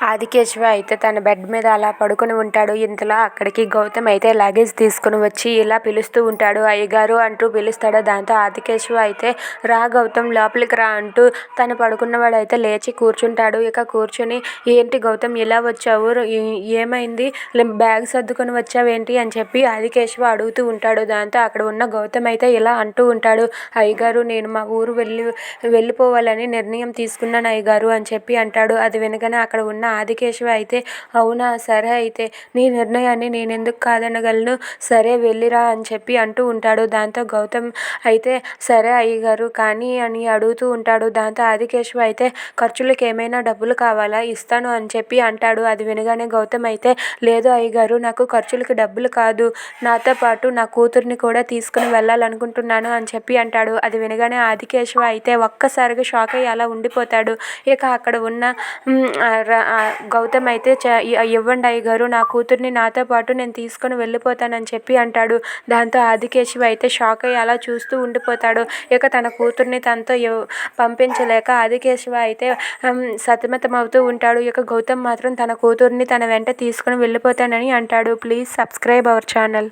ఆదికేశవ అయితే తన బెడ్ మీద అలా పడుకుని ఉంటాడు. ఇంతలో అక్కడికి గౌతమ్ అయితే లగేజ్ తీసుకుని వచ్చి ఇలా పిలుస్తూ ఉంటాడు. అయ్యగారు అంటూ పిలుస్తాడు. దాంతో ఆదికేశవ అయితే రా గౌతమ్ లోపలికి రా అంటూ తను పడుకున్నవాడైతే లేచి కూర్చుంటాడు. ఇక కూర్చుని ఏంటి గౌతమ్ ఇలా వచ్చావు? ఏమైంది? బ్యాగ్ సర్దుకొని వచ్చావేంటి? అని చెప్పి ఆదికేశవ అడుగుతూ ఉంటాడు. దాంతో అక్కడ ఉన్న గౌతమ్ అయితే ఇలా అంటూ ఉంటాడు అయ్యగారు నేను మా ఊరు వెళ్ళి వెళ్ళిపోవాలని నిర్ణయం తీసుకున్నాను అయ్యగారు అని చెప్పి అంటాడు. అది వెనుకనే అక్కడ ఉన్న ఆదికేశవ అయితే అవునా? సరే అయితే నీ నిర్ణయాన్ని నేను ఎందుకు కాదనగలను? సరే వెళ్ళిరా అని చెప్పి అంటూ ఉంటాడు. దాంతో గౌతమ్ అయితే సరే అయ్యగారు కానీ అని అడుగుతూ ఉంటాడు. దాంతో ఆదికేశవ అయితే ఖర్చులకు ఏమైనా డబ్బులు కావాలా? ఇస్తాను అని చెప్పి అంటాడు. అది వినగానే గౌతమ్ అయితే లేదు అయ్యగారు నాకు ఖర్చులకు డబ్బులు కాదు. నాతో పాటు నా కూతుర్ని కూడా తీసుకుని వెళ్ళాలనుకుంటున్నాను అని చెప్పి అంటాడు. అది వినగానే ఆదికేశవ అయితే ఒక్కసారిగా షాక్ అయ్యి అలా ఉండిపోతాడు. ఇక అక్కడ ఉన్న గౌతమ్ అయితే చ- ఇవ్వండి అయ్యగారు నా కూతుర్ని నాతో పాటు నేను తీసుకొని వెళ్ళిపోతానని చెప్పి అంటాడు. దాంతో ఆదికేశవ అయితే షాక్ అయ్యి అలా చూస్తూ ఉండిపోతాడు. ఇక తన కూతుర్ని తనతో ఎవ్- పంపించలేక ఆదికేశవ అయితే సతమతమవుతూ ఉంటాడు. ఇక గౌతమ్ మాత్రం తన కూతుర్ని తన వెంట తీసుకుని వెళ్ళిపోతానని అంటాడు. Please subscribe our channel.